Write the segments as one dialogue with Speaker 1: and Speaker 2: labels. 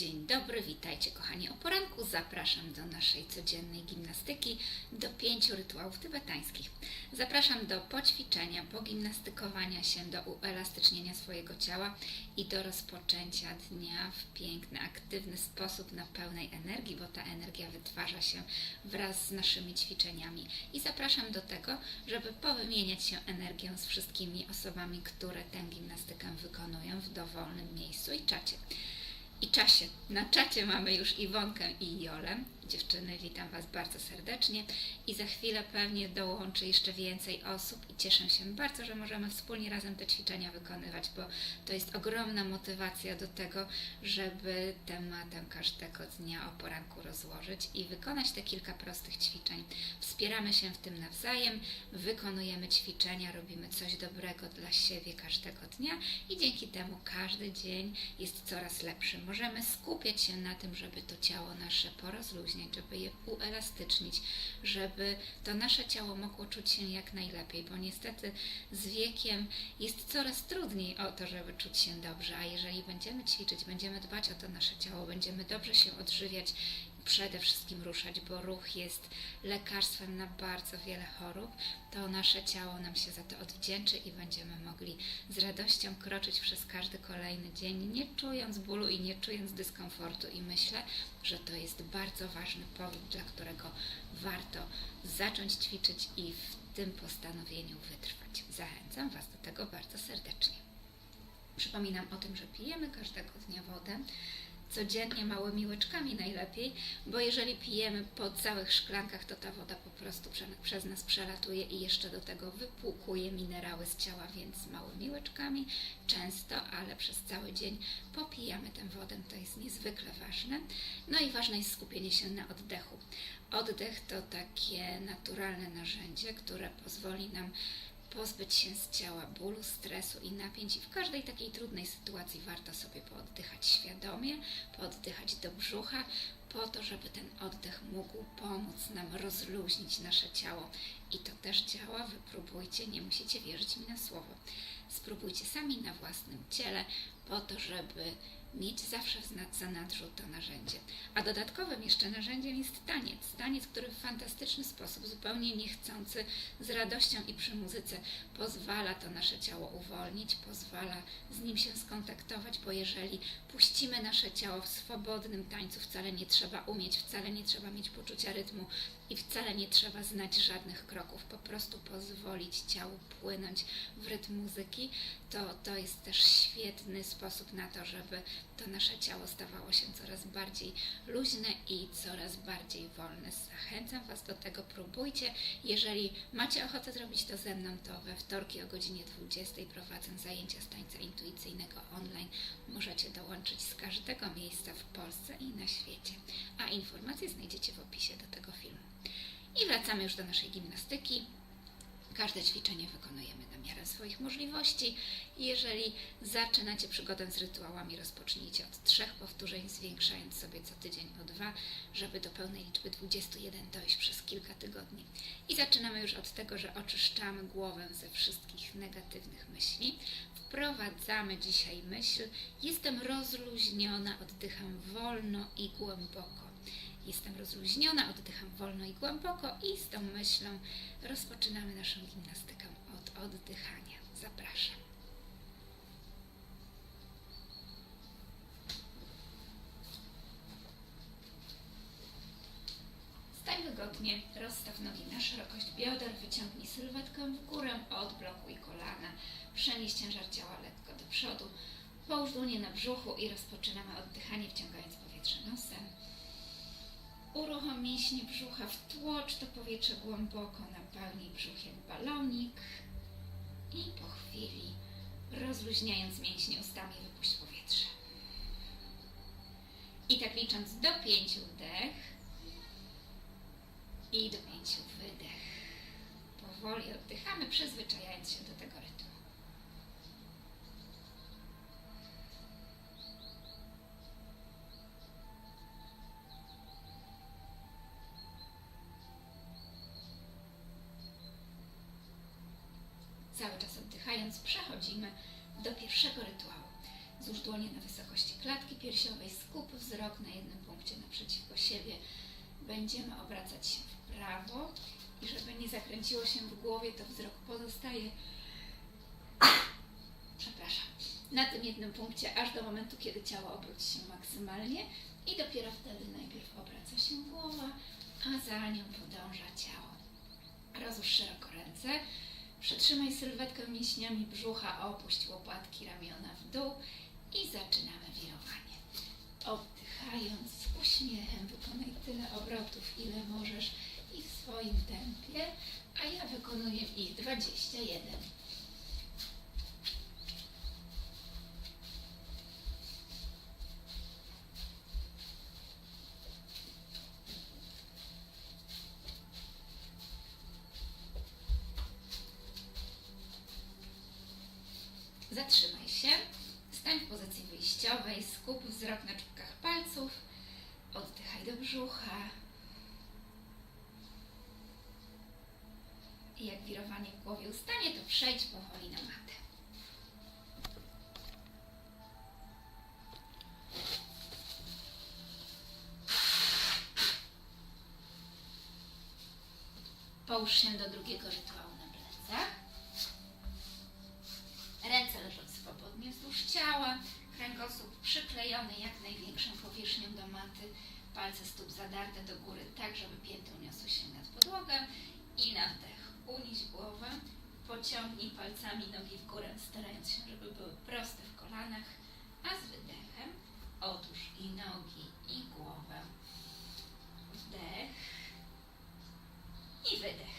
Speaker 1: Dzień dobry, witajcie kochani o poranku. Zapraszam do naszej codziennej gimnastyki, do pięciu rytuałów tybetańskich. Zapraszam do poćwiczenia, pogimnastykowania się, do uelastycznienia swojego ciała i do rozpoczęcia dnia w piękny, aktywny sposób na pełnej energii, bo ta energia wytwarza się wraz z naszymi ćwiczeniami. I zapraszam do tego, żeby powymieniać się energią z wszystkimi osobami, które tę gimnastykę wykonują w dowolnym miejscu i czacie i czasie. Na czacie mamy już Iwonkę i Jolę. Dziewczyny, witam Was bardzo serdecznie i za chwilę pewnie dołączy jeszcze więcej osób i cieszę się bardzo, że możemy wspólnie razem te ćwiczenia wykonywać, bo to jest ogromna motywacja do tego, żeby tematem każdego dnia o poranku rozłożyć i wykonać te kilka prostych ćwiczeń. Wspieramy się w tym nawzajem, wykonujemy ćwiczenia, robimy coś dobrego dla siebie każdego dnia i dzięki temu każdy dzień jest coraz lepszy. Możemy skupiać się na tym, żeby to ciało nasze porozluźniać, żeby je uelastycznić, żeby to nasze ciało mogło czuć się jak najlepiej, bo niestety z wiekiem jest coraz trudniej o to, żeby czuć się dobrze, a jeżeli będziemy ćwiczyć, będziemy dbać o to nasze ciało, będziemy dobrze się odżywiać przede wszystkim ruszać, bo ruch jest lekarstwem na bardzo wiele chorób, to nasze ciało nam się za to odwdzięczy i będziemy mogli z radością kroczyć przez każdy kolejny dzień, nie czując bólu i nie czując dyskomfortu. I myślę, że to jest bardzo ważny powód, dla którego warto zacząć ćwiczyć i w tym postanowieniu wytrwać. Zachęcam Was do tego bardzo serdecznie. Przypominam o tym, że pijemy każdego dnia wodę codziennie małymi łyczkami najlepiej, bo jeżeli pijemy po całych szklankach, to ta woda po prostu prze, przez nas przelatuje i jeszcze do tego wypłukuje minerały z ciała, więc małymi łyczkami często, ale przez cały dzień popijamy tę wodę, to jest niezwykle ważne. No i ważne jest skupienie się na oddechu. Oddech to takie naturalne narzędzie, które pozwoli nam pozbyć się z ciała bólu, stresu i napięć i w każdej takiej trudnej sytuacji warto sobie pooddychać świadomie, pooddychać do brzucha, po to, żeby ten oddech mógł pomóc nam rozluźnić nasze ciało. I to też działa, wypróbujcie, nie musicie wierzyć mi na słowo. Spróbujcie sami na własnym ciele, po to, żeby mieć zawsze w zanadrzu to narzędzie. A dodatkowym jeszcze narzędziem jest taniec. Taniec, który w fantastyczny sposób, zupełnie niechcący, z radością i przy muzyce pozwala to nasze ciało uwolnić, pozwala z nim się skontaktować, bo jeżeli puścimy nasze ciało w swobodnym tańcu, wcale nie trzeba umieć, wcale nie trzeba mieć poczucia rytmu i wcale nie trzeba znać żadnych kroków, po prostu pozwolić ciału płynąć w rytm muzyki, to to jest też świetny sposób na to, żeby to nasze ciało stawało się coraz bardziej luźne i coraz bardziej wolne. Zachęcam Was do tego, próbujcie. Jeżeli macie ochotę zrobić to ze mną, to we wtorki o godzinie 20 prowadzę zajęcia z tańca intuicyjnego online. Możecie dołączyć z każdego miejsca w Polsce i na świecie. A informacje znajdziecie w opisie do tego filmu. I wracamy już do naszej gimnastyki. Każde ćwiczenie wykonujemy na miarę swoich możliwości. Jeżeli zaczynacie przygodę z rytuałami, rozpocznijcie od trzech powtórzeń, zwiększając sobie co tydzień o dwa, żeby do pełnej liczby 21 dojść przez kilka tygodni. I zaczynamy już od tego, że oczyszczamy głowę ze wszystkich negatywnych myśli. Wprowadzamy dzisiaj myśl, jestem rozluźniona, oddycham wolno i głęboko. Jestem rozluźniona, oddycham wolno i głęboko i z tą myślą rozpoczynamy naszą gimnastykę oddychania. Zapraszam. Stań wygodnie, rozstaw nogi na szerokość bioder, wyciągnij sylwetkę w górę, odblokuj kolana, przenieś ciężar ciała lekko do przodu, połóż dłonie na brzuchu i rozpoczynamy oddychanie wciągając powietrze nosem. Uruchom mięśnie brzucha, wtłocz to powietrze głęboko, napełnij brzuch jak balonik i po chwili, rozluźniając mięśnie ustami, wypuść powietrze. I tak licząc do pięciu wdech i do pięciu wydech. Powoli oddychamy, przyzwyczajając się do tego Cały czas oddychając, przechodzimy do pierwszego rytuału. Złóż dłonie na wysokości klatki piersiowej, skup wzrok na jednym punkcie naprzeciwko siebie. Będziemy obracać się w prawo i żeby nie zakręciło się w głowie, to wzrok pozostaje przepraszam, na tym jednym punkcie, aż do momentu, kiedy ciało obróci się maksymalnie i dopiero wtedy najpierw obraca się głowa, a za nią podąża ciało. Rozłóż szeroko ręce, przytrzymaj sylwetkę mięśniami brzucha, opuść łopatki, ramiona w dół i zaczynamy wirowanie. Oddychając z uśmiechem wykonaj tyle obrotów, ile możesz i w swoim tempie, a ja wykonuję ich 21. Połóż się do drugiego rytuału na plecach. Ręce leżą swobodnie wzdłuż ciała, kręgosłup przyklejony jak największą powierzchnią do maty, palce stóp zadarte do góry, tak żeby pięty uniosły się nad podłogę. I na wdech. Unieś głowę, pociągnij palcami nogi w górę, starając się, żeby były proste w kolanach, a z wydechem otóż i nogi, i głowę. Wdech i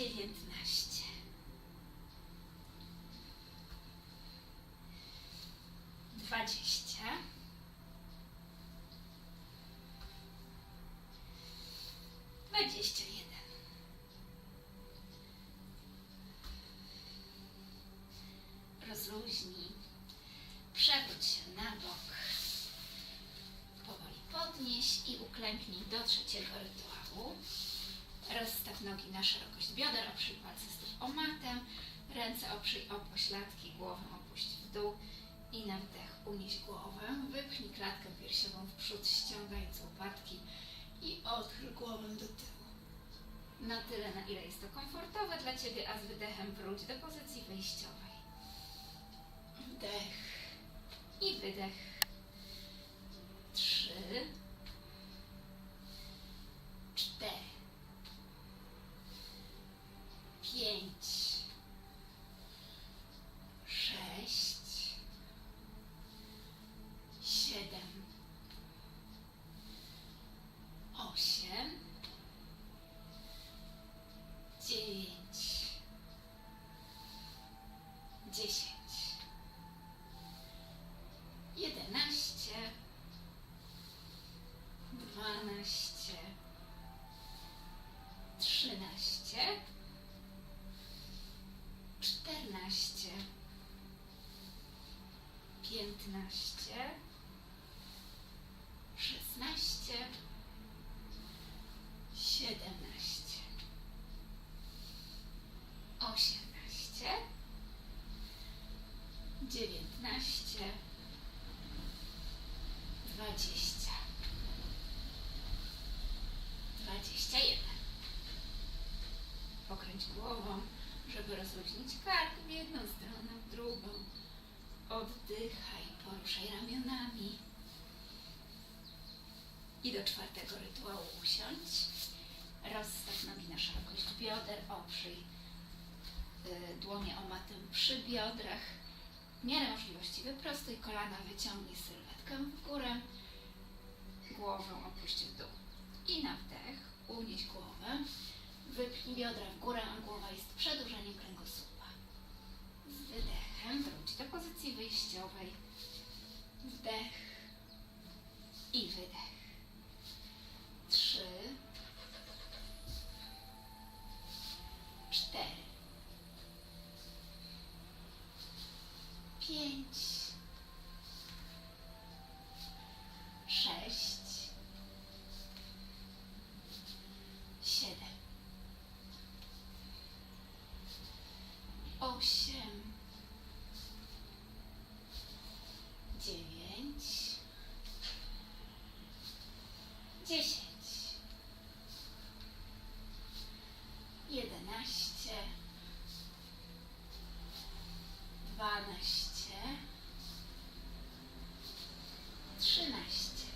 Speaker 1: Dziewiętnaście. Dwadzieścia. Dwadzieścia jeden. Rozluźnij. Przewróć się na bok. Powoli podnieś i uklęknij do trzeciego rytuału. Rozstaw nogi na szerokość bioder, oprzyj palce o matę, ręce oprzyj o pośladki, głowę opuść w dół i na wdech unieś głowę, wypchnij klatkę piersiową w przód, ściągając łopatki i odchyl głowę do tyłu. Na tyle, na ile jest to komfortowe dla Ciebie, a z wydechem wróć do pozycji wyjściowej. Wdech i wydech. Trzy, crushed rozluźnić kark w jedną stronę, w drugą. Oddychaj, poruszaj ramionami. I do czwartego rytuału usiądź. Rozstaw nogi na szerokość bioder, oprzyj y, dłonie o matę przy biodrach. W miarę możliwości wyprostuj kolana, wyciągnij sylwetkę w górę, głowę opuść w dół. I na wdech unieś głowę, wypnij biodra w górę, a głowa jest przedłużeniem kręgosłupa. Z wydechem wróć do pozycji wyjściowej. Wdech i wydech. Trzy, cztery, pięć, sześć, siedem, osiem, dziewięć, dziesięć, jedenaście, dwanaście, trzynaście,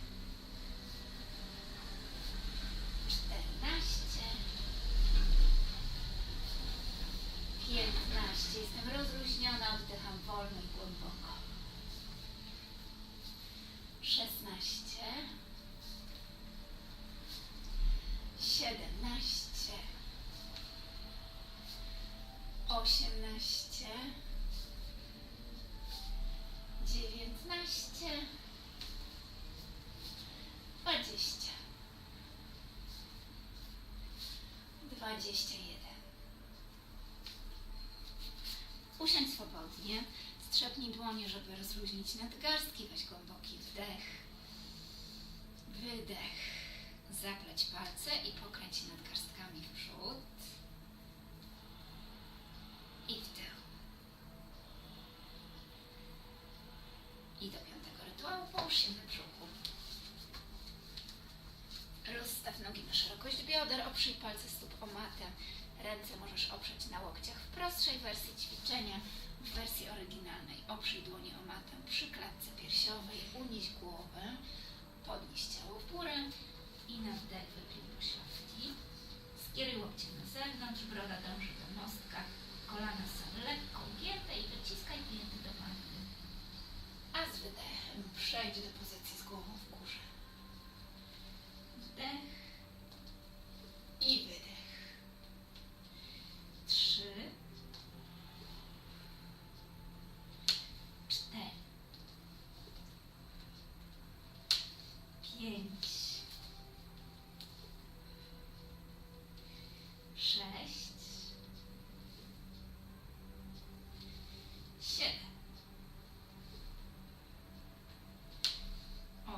Speaker 1: czternaście, piętnaście. Jestem rozluźniona, oddycham wolno i głęboko. Szesnaście, siedemnaście, osiemnaście, dziewiętnaście, dwadzieścia, dwadzieścia jeden. Strzepnij dłonie, żeby rozluźnić nadgarstki, weź głęboki wdech, wydech. Zapleć palce i pokręć nadgarstkami w przód i w tył. I do piątego rytuału połóż się na brzuchu. Rozstaw nogi na szerokość bioder, oprzyj palce stóp o matę. Ręce możesz oprzeć na łokciach w prostszej wersji oryginalnej oprzyj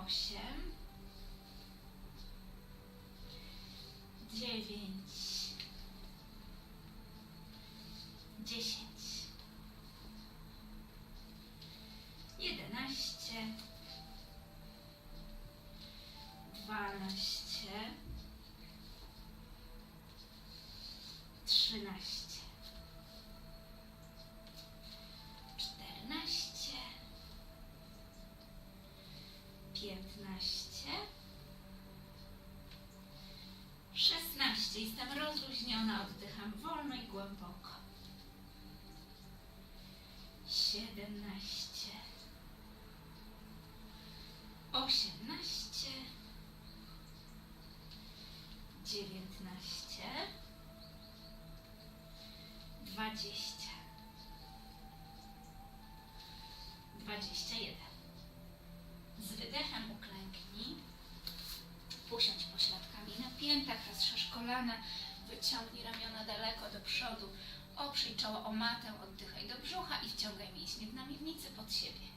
Speaker 1: Oh, shit. Piętach, rozszerz kolana, wyciągnij ramiona daleko do przodu, oprzyj czoło o matę, oddychaj do brzucha i wciągaj mięśnie w namiennicy pod siebie.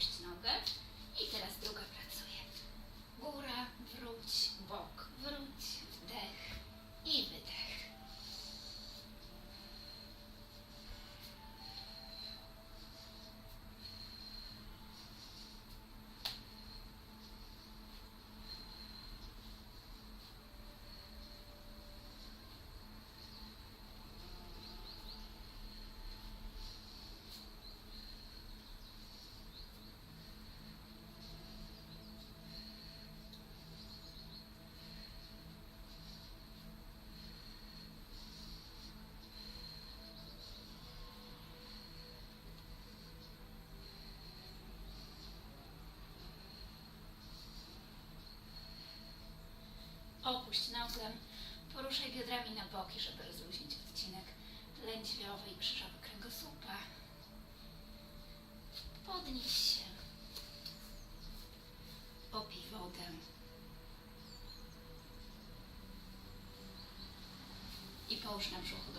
Speaker 1: Opuść nogę. I teraz druga pracuje. Góra, wróć, opuść nogę, poruszaj biodrami na boki, żeby rozluźnić odcinek lędźwiowy i krzyżowy kręgosłupa. Podnieś się. Opij wodę. I połóż na brzuchu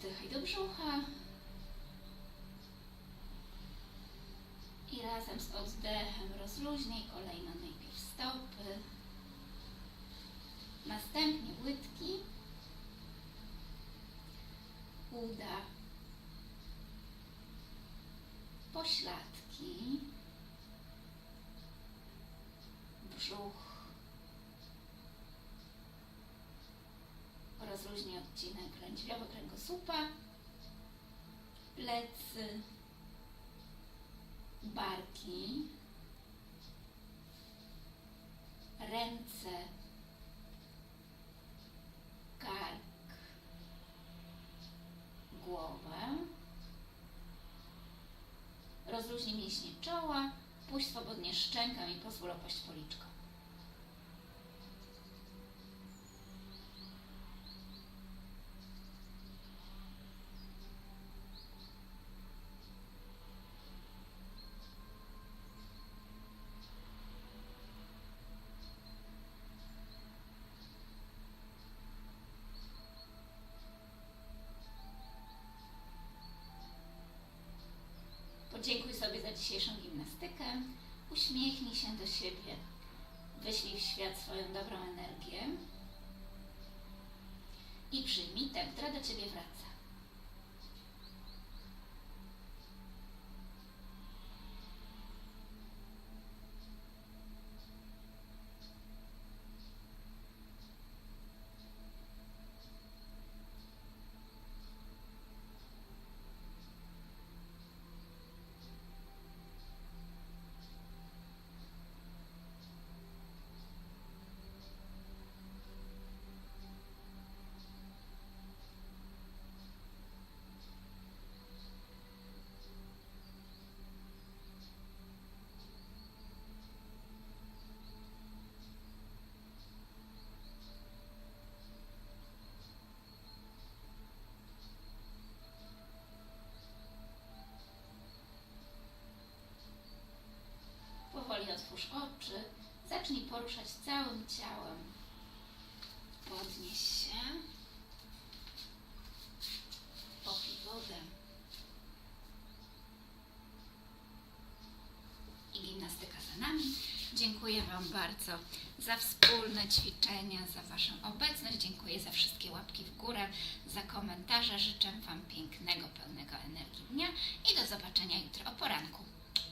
Speaker 1: oddychaj do brzucha. I razem z oddechem rozluźnij kolejno najpierw stopy, następnie łydki, uda, poślad. lewo kręgosłupa, plecy, barki, ręce, kark, głowę. Rozluźnij mięśnie czoła, puść swobodnie szczękę i pozwól opaść policzką. Świat swoją dobrą energię. I przyjmij tę, która do Ciebie wraca. Powoli otwórz oczy. Zacznij poruszać całym ciałem. Podnieś się. Popij wodę. I gimnastyka za nami. Dziękuję Wam bardzo za wspólne ćwiczenia, za Waszą obecność. Dziękuję za wszystkie łapki w górę, za komentarze. Życzę Wam pięknego, pełnego energii dnia i do zobaczenia jutro o poranku.